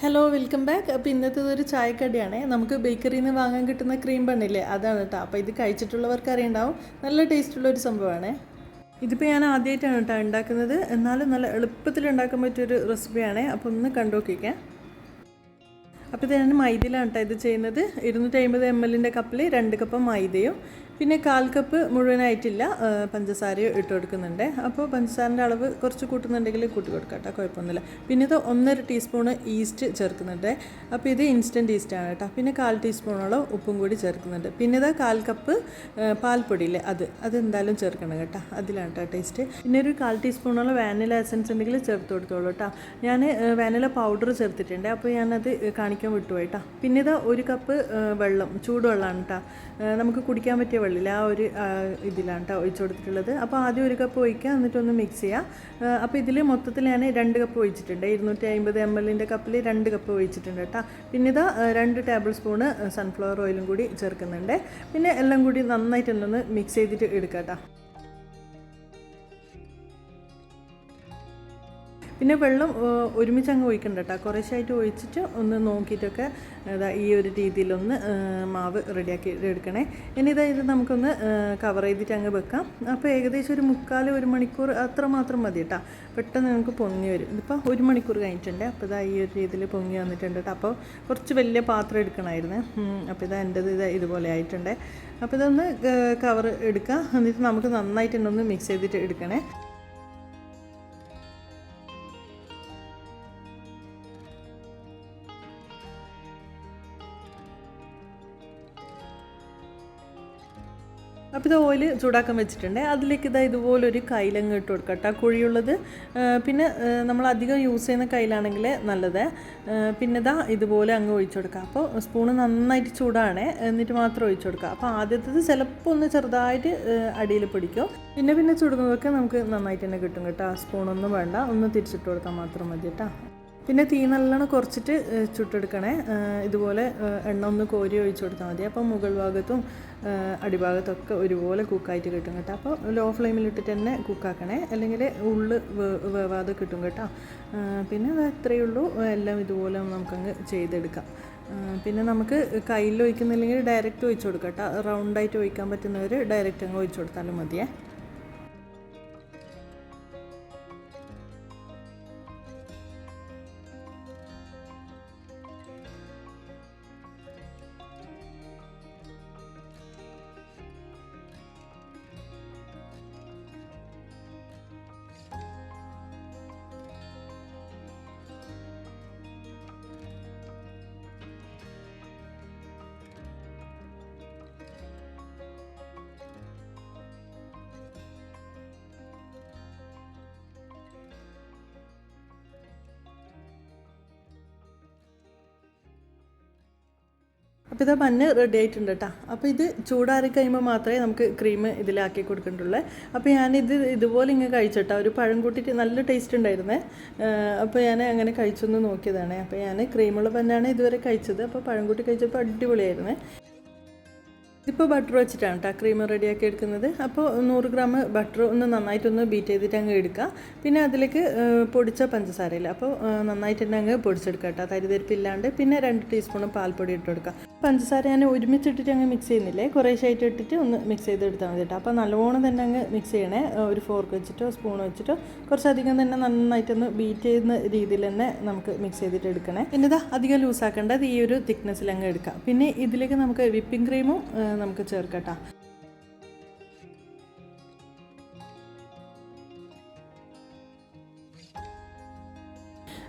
Hello welcome back അപ്പോൾ ഇന്നത്തെ ഒരു ചായക്കടിയാണേ. നമുക്ക് ബേക്കറിയിൽ നിന്ന് വാങ്ങാൻ കിട്ടുന്ന ക്രീം ബണ്ണില്ലേ അതാണ് കേട്ടോ അപ്പോൾ ഇത് കഴിച്ചിട്ടുള്ളവർക്ക് അറിയുണ്ടാവും. നല്ല ടേസ്റ്റുള്ള ഒരു സംഭവമാണേ ഇതിപ്പോൾ ഞാൻ ആദ്യമായിട്ടാണ് കേട്ടോ ഉണ്ടാക്കുന്നത്. എന്നാലും നല്ല എളുപ്പത്തിൽ ഉണ്ടാക്കാൻ പറ്റിയൊരു റെസിപ്പിയാണേ അപ്പോൾ ഒന്ന് കണ്ടു നോക്കിക്കേ. അപ്പോൾ ഇത് ഞാൻ മൈദയിലാണ് കേട്ടോ ഇത് ചെയ്യുന്നത്. ഇരുന്നൂറ്റി അമ്പത് എം എല്ലിന്റെ കപ്പിൽ രണ്ട് കപ്പ് മൈദയും പിന്നെ കാൽ കപ്പ് മുഴുവനായിട്ടില്ല പഞ്ചസാരയും ഇട്ട് കൊടുക്കുന്നുണ്ട്. അപ്പോൾ പഞ്ചസാരന്റെ അളവ് കുറച്ച് കൂട്ടുന്നുണ്ടെങ്കിൽ കൂട്ടി കൊടുക്കാം കേട്ടോ കുഴപ്പമൊന്നുമില്ല. പിന്നെ ഇത് ഒന്നര ടീസ്പൂൺ ഈസ്റ്റ് ചേർക്കുന്നുണ്ട്. അപ്പോൾ ഇത് ഇൻസ്റ്റന്റ് ഈസ്റ്റാണ് കേട്ടോ. പിന്നെ കാൽ ടീസ്പൂണോളം ഉപ്പും കൂടി ചേർക്കുന്നുണ്ട്. പിന്നെ ഇത് കാൽ കപ്പ് പാൽപ്പൊടിയില്ലേ അത് അതെന്തായാലും ചേർക്കണം കേട്ടോ. അതിലാണ് കേട്ടോ ടേസ്റ്റ്. പിന്നെ ഒരു കാൽ ടീസ്പൂണോളം വാനില എസൻസ് ഉണ്ടെങ്കിൽ ചേർത്ത് കൊടുത്തോളൂ കേട്ടോ. ഞാൻ വാനില പൗഡർ ചേർത്തിട്ടുണ്ട്. അപ്പോൾ ഞാനത് കാണിക്കാൻ വിട്ടുപോയി കേട്ടോ. പിന്നെ ഇത് ഒരു കപ്പ് വെള്ളം ചൂടുവെള്ളമാണ് കേട്ടോ. നമുക്ക് കുടിക്കാൻ പറ്റിയ വെള്ളമില്ല ആ ഒരു ഇതിലാണ് കേട്ടോ ഒഴിച്ചു കൊടുത്തിട്ടുള്ളത്. അപ്പോൾ ആദ്യം ഒരു കപ്പ് ഒഴിക്കുക എന്നിട്ടൊന്ന് മിക്സ് ചെയ്യുക. അപ്പോൾ ഇതിൽ മൊത്തത്തിൽ ഞാൻ രണ്ട് കപ്പ് ഒഴിച്ചിട്ടുണ്ട്. ഇരുന്നൂറ്റി അമ്പത് എം എല്ലിന്റെ കപ്പിൽ രണ്ട് കപ്പ് ഒഴിച്ചിട്ടുണ്ട് കേട്ടോ പിന്നെ ഇതാ രണ്ട് ടേബിൾ സ്പൂണ് സൺഫ്ലവർ ഓയിലും കൂടി ചേർക്കുന്നുണ്ട്. പിന്നെ എല്ലാം കൂടി നന്നായിട്ടൊന്ന് മിക്സ് ചെയ്തിട്ട് എടുക്കാം കേട്ടോ പിന്നെ വെള്ളം ഒരുമിച്ച് അങ്ങ് ഒഴിക്കണ്ട കേട്ടോ കുറേശ്ശായിട്ട് ഒഴിച്ചിട്ട് ഒന്ന് നോക്കിയിട്ടൊക്കെ ഇതാ ഈ ഒരു രീതിയിലൊന്ന് മാവ് റെഡിയാക്കി എടുക്കണേ. ഇനി ഇതാ ഇത് നമുക്കൊന്ന് കവർ ചെയ്തിട്ട് അങ്ങ് വെക്കാം. അപ്പോൾ ഏകദേശം ഒരു മുക്കാൽ ഒരു മണിക്കൂർ അത്ര മാത്രം മതി കേട്ടോ പെട്ടെന്ന് നിങ്ങൾക്ക് പൊങ്ങി വരും. ഇതിപ്പോൾ ഒരു മണിക്കൂർ കഴിഞ്ഞിട്ടുണ്ട്. അപ്പോൾ ഇതാ ഈ ഒരു രീതിയിൽ പൊങ്ങി വന്നിട്ടുണ്ട് കേട്ടോ അപ്പോൾ കുറച്ച് വലിയ പാത്രം എടുക്കണമായിരുന്നു അപ്പോൾ ഇതാ എന്റെ ഇത് ഇതുപോലെ ആയിട്ടുണ്ട്. അപ്പോൾ ഇതൊന്ന് കവർ എടുക്കുക എന്നിട്ട് നമുക്ക് നന്നായിട്ട് തന്നെ ഒന്ന് മിക്സ് ചെയ്തിട്ട് എടുക്കണേ. അപ്പോൾ ഇത് ഓയിൽ ചൂടാക്കാൻ വെച്ചിട്ടുണ്ട്. അതിലേക്ക് ഇതാ ഇതുപോലൊരു കയ്യിലങ്ങ് ഇട്ട് കൊടുക്കുക കേട്ടോ. കുഴിയുള്ളത്. പിന്നെ നമ്മൾ അധികം യൂസ് ചെയ്യുന്ന കയ്യിലാണെങ്കിൽ നല്ലത്. പിന്നെ ഇതാ ഇതുപോലെ അങ്ങ് ഒഴിച്ചു കൊടുക്കുക അപ്പോൾ സ്പൂണ് നന്നായിട്ട് ചൂടാണ്. എന്നിട്ട് മാത്രം ഒഴിച്ചു കൊടുക്കുക അപ്പോൾ ആദ്യത്തേത് ചിലപ്പോൾ ഒന്ന് ചെറുതായിട്ട് അടിയിൽ പിടിക്കും. പിന്നെ പിന്നെ ചുടുന്നതൊക്കെ നമുക്ക് നന്നായിട്ട് തന്നെ കിട്ടും കേട്ടോ. സ്പൂണൊന്നും വേണ്ട. ഒന്ന് തിരിച്ചിട്ട് കൊടുക്കാൻ മാത്രം മതി കേട്ടോ. പിന്നെ തീ നല്ലോണം കുറച്ചിട്ട് ചുട്ടെടുക്കണേ. ഇതുപോലെ എണ്ണ ഒന്ന് കോരി ഒഴിച്ചു കൊടുത്താൽ മതി. അപ്പോൾ മുകൾ ഭാഗത്തും അടിഭാഗത്തൊക്കെ ഒരുപോലെ കുക്കായിട്ട് കിട്ടും കേട്ടോ. അപ്പോൾ ലോ ഫ്ലെയിമിലിട്ടിട്ട് തന്നെ കുക്കാക്കണേ. അല്ലെങ്കിൽ ഉള്ള് വേവാതെ കിട്ടും കേട്ടോ. പിന്നെ അത് അത്രയേ ഉള്ളൂ. എല്ലാം ഇതുപോലെ നമുക്കങ്ങ് ചെയ്തെടുക്കാം. പിന്നെ നമുക്ക് കയ്യിൽ ഒഴിക്കുന്നില്ലെങ്കിൽ ഡയറക്റ്റ് ഒഴിച്ചു കൊടുക്കാം കേട്ടോ. റൗണ്ടായിട്ട് ഒഴിക്കാൻ പറ്റുന്നവർ ഡയറക്റ്റ് അങ്ങ് ഒഴിച്ചു കൊടുത്താലും മതിയേ. അപ്പോൾ ഇതാ മഞ്ഞ് റെഡി ആയിട്ടുണ്ട് കേട്ടോ അപ്പോൾ ഇത് ചൂടാറി കഴിയുമ്പോൾ മാത്രമേ നമുക്ക് ക്രീം ഇതിലാക്കി കൊടുക്കേണ്ടുള്ളൂ. അപ്പോൾ ഞാനിത് ഇതുപോലെ ഇങ്ങനെ കഴിച്ചോട്ടോ ഒരു പഴം കൂട്ടിയിട്ട് നല്ല ടേസ്റ്റ് ഉണ്ടായിരുന്നേ. അപ്പോൾ ഞാൻ അങ്ങനെ കഴിച്ചൊന്ന് നോക്കിയതാണ്. അപ്പോൾ ഞാൻ ക്രീമുള്ള പന്നാണ് ഇതുവരെ കഴിച്ചത്. അപ്പോൾ പഴം കൂട്ടി കഴിച്ചപ്പോൾ അടിപൊളിയായിരുന്നേ. ഇപ്പോൾ ബട്ടർ വെച്ചിട്ടാണ് കേട്ടോ ക്രീം റെഡിയാക്കി എടുക്കുന്നത്. അപ്പോൾ നൂറ് ഗ്രാം ബട്ടർ ഒന്ന് നന്നായിട്ടൊന്ന് ബീറ്റ് ചെയ്തിട്ട് അങ്ങ് എടുക്കുക പിന്നെ അതിലേക്ക് പൊടിച്ച പഞ്ചസാരയില്ല അപ്പോൾ നന്നായിട്ട് തന്നെ അങ്ങ് പൊടിച്ചെടുക്കുക കേട്ടോ തരിതരിപ്പില്ലാണ്ട് പിന്നെ രണ്ട് ടീസ്പൂൺ പാൽപ്പൊടി ഇട്ട് കൊടുക്കുക പഞ്ചസാര ഞാൻ ഒരുമിച്ചിട്ടിട്ട് അങ്ങ് മിക്സ് ചെയ്യുന്നില്ലേ? കുറേശ്ശായിട്ട് ഇട്ടിട്ട് ഒന്ന് മിക്സ് ചെയ്തെടുത്താൽ മതി കേട്ടോ അപ്പോൾ നല്ലോണം തന്നെ അങ്ങ് മിക്സ് ചെയ്യണേ. ഒരു ഫോർക്ക് വെച്ചിട്ടോ സ്പൂൺ വെച്ചിട്ടോ കുറച്ചധികം തന്നെ നന്നായിട്ടൊന്ന് ബീറ്റ് ചെയ്യുന്ന രീതിയിൽ തന്നെ നമുക്ക് മിക്സ് ചെയ്തിട്ട് എടുക്കണേ. പിന്നെ ഇതാ അധികം ലൂസാക്കേണ്ടത് ഈ ഒരു തിക്നെസ്സിൽ അങ്ങ് എടുക്കാം. പിന്നെ ഇതിലേക്ക് നമുക്ക് വിപ്പിംഗ് ക്രീമും നമുക്ക് ചേർക്കട്ടോ.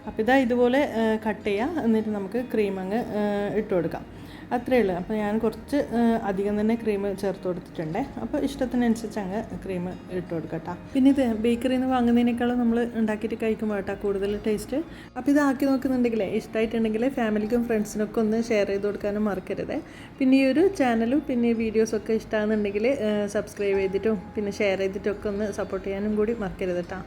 അപ്പോൾ ഇതാ ഇതുപോലെ കട്ട് ചെയ്യുക എന്നിട്ട് നമുക്ക് ക്രീം അങ്ങ് ഇട്ട് കൊടുക്കാം. അത്രയേ ഉള്ളൂ. അപ്പോൾ ഞാൻ കുറച്ച് അധികം തന്നെ ക്രീം ചേർത്ത് കൊടുത്തിട്ടുണ്ട്. അപ്പോൾ ഇഷ്ടത്തിനനുസരിച്ച് അങ്ങ് ക്രീം ഇട്ട് കൊടുക്കട്ടോ പിന്നെ ഇത് ബേക്കറിയിൽ നിന്ന് വാങ്ങുന്നതിനേക്കാളും നമ്മൾ ഉണ്ടാക്കിയിട്ട് കഴിക്കുമ്പോൾ കേട്ടോ കൂടുതൽ ടേസ്റ്റ് അപ്പോൾ ഇതാക്കി ആക്കി നോക്കുന്നുണ്ടെങ്കിലേ ഇഷ്ടമായിട്ടുണ്ടെങ്കിൽ ഫാമിലിക്കും ഫ്രണ്ട്സിനൊക്കെ ഒന്ന് ഷെയർ ചെയ്ത് കൊടുക്കാനും മറക്കരുത്. പിന്നെ ഈ ഒരു ചാനലും പിന്നെ വീഡിയോസൊക്കെ ഇഷ്ടമാണെന്നുണ്ടെങ്കിൽ സബ്സ്ക്രൈബ് ചെയ്തിട്ടും പിന്നെ ഷെയർ ചെയ്തിട്ടും ഒക്കെ ഒന്ന് സപ്പോർട്ട് ചെയ്യാനും കൂടി മറക്കരുത് കേട്ടോ.